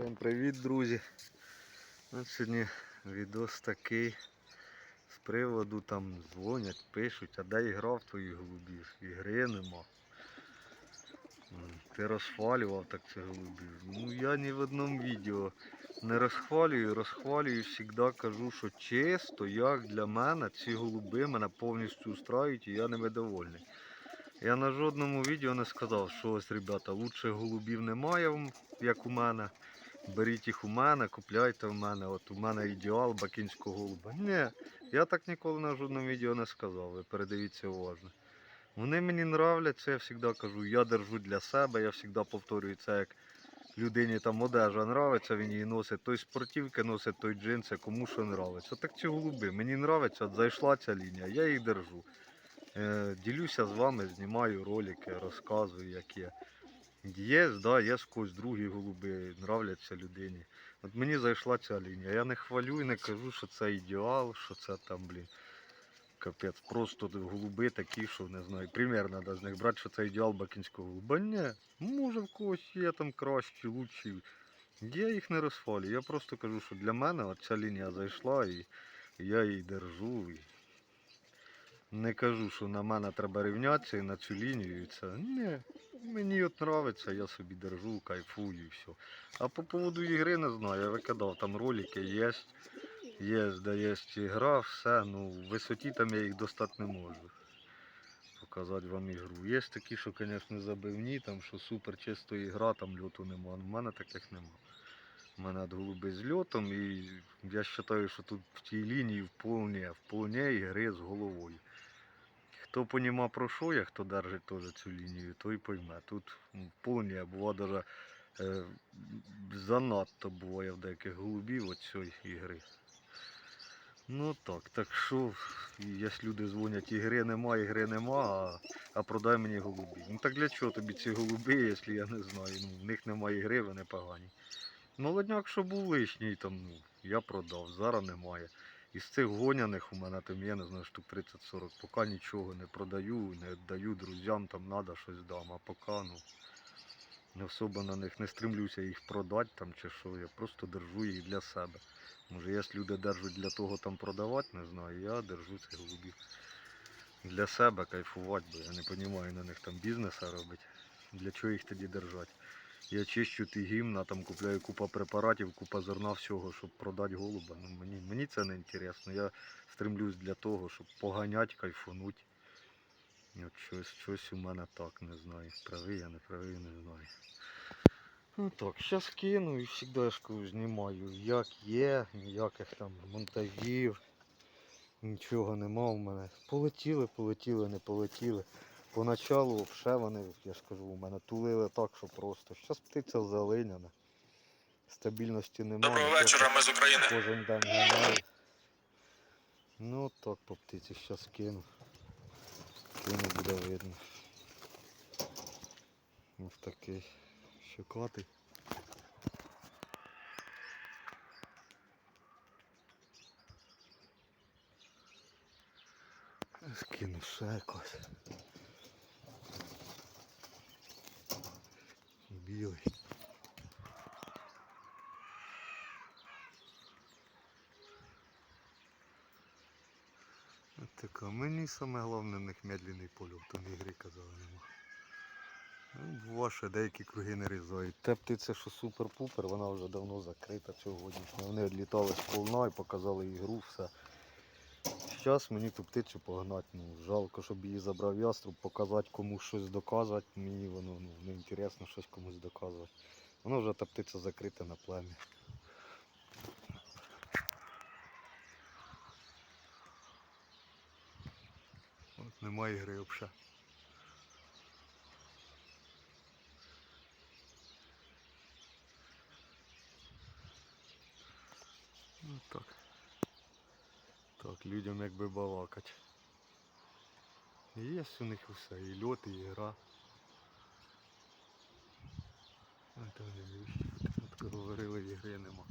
Всім привіт, друзі. От сьогодні відос такий з приводу там дзвонять, пишуть, а де ігра в твоїх голубів? Ігри нема. Ти розхвалював так цих голубів. Ну я ні в одному відео не розхвалюю, розхвалюю, завжди кажу, що чисто, як для мене ці голуби мене повністю устраюють і я ними довольний. Я на жодному відео не сказав, що ось, ребята, лучше голубів немає, як у мене. Беріть їх у мене, купляйте в мене. От у мене ідеал бакінського голуба. Ні, я так ніколи на жодному відео не сказав. Ви передивіться уважно. Вони мені нравляться, я завжди кажу, я держу для себе, я завжди повторюю це як людині там одежа нравиться, він її носить, той спортивки носить, той джинси, кому що нравиться. Так ці голуби. Мені нравиться, от зайшла ця лінія, я їх держу. Е, ділюся з вами, знімаю ролики, розказую, як є. Є, да, є з когось другі голуби, нравляться людині. От мені зайшла ця лінія. Я не хвалю і не кажу, що це ідеал, що це там, блін. Капець, просто голуби такі, що не знаю, примерно да, з них брати, що це ідеал бакінського голуба. Ні, може в когось є там кращі, лучші. Я їх не розхвалюю. Я просто кажу, що для мене ця лінія зайшла і я її держу. І не кажу, що на мене треба рівнятися і на цю лінію. І це. Ні, мені от нравиться, я собі держу, кайфую і все. А по поводу ігри не знаю, я викидав там ролики, є, є, де є ігра, все, ну в висоті там я їх достати не можу. Показати вам ігру. Є такі, що, звісно, забивні, там, що супер чисто ігра, там льоту нема. У мене таких нема. У мене голуби з льотом і я вважаю, що тут в тій лінії вполне, вполне ігри з головою. Хто поніма про що я, хто держить теж цю лінію, той пойме. Тут повні, а бува даже е, занадто буває в деяких голубів от ігри. Ну так, так що, якщо люди дзвонять, ігри нема, ігри нема, а, а продай мені голубі. Ну так для чого тобі ці голуби, якщо я не знаю, ну, в них немає ігри, вони погані. Молодняк, що був лишній, там, ну, я продав, зараз немає. Із цих гоняних у мене там, я не знаю, штук 30-40, поки нічого не продаю, не віддаю друзям, там треба щось дам, а поки ну, не особо на них не стремлюся їх продати там чи що, я просто держу їх для себе. Може, якщо люди держать для того там продавати, не знаю, я держу цих голубів для себе кайфувати, бо я не розумію на них там бізнеса робити. Для чого їх тоді держати? Я чищу ті гімна, там купляю купа препаратів, купа зерна всього, щоб продати голуба. Ну, мені, мені це не інтересно. Я стремлюсь для того, щоб поганять, кайфануть. От щось, щось у мене так, не знаю. Правий я, не правий, не знаю. Ну так, зараз кину і завжди я ж знімаю, як є, ніяких там монтажів, нічого нема в мене. Полетіли, полетіли, не полетіли. Поначалу взагалі вони, я ж кажу, у мене тулили так, що просто. Зараз птиця залиняна. Стабільності немає. Доброго вечора, ми з України. Кожен день ганяю. Ну так по птиці зараз кину. Кину буде видно. Ось такий щекатий. Скину ще якось. Білий. От така. Мені саме головне в них медленний польот, там в ігрі казали нема. Ну, Ваше деякі круги не різають. Те птиця, що супер-пупер, вона вже давно закрита сьогоднішня. Вони відлітали з полна і показали ігру, все. Зараз мені ту птицю погнати, ну, жалко, щоб її забрав яструб, показати комусь щось доказувати. Мені воно ну, не інтересно щось комусь доказувати. Воно вже та птиця закрита на плем'я. От немає ігри взагалі. Ну так. Людям якби балакать. Є у них все, і льот, і гра. А то не. Говорили, ігри нема.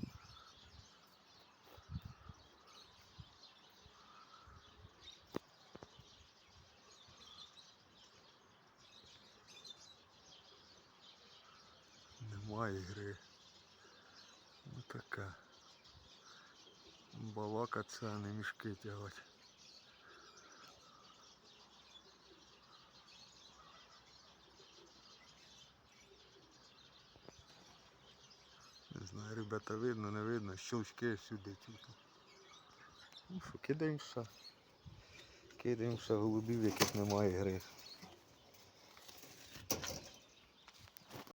Немає ігри. Балакаться, а не мішки тягати. Не знаю, ребята, видно, не видно, щелчки всюди тільки. Ну що, кидаємо ще. Кидаємо ще голубів, яких немає гри.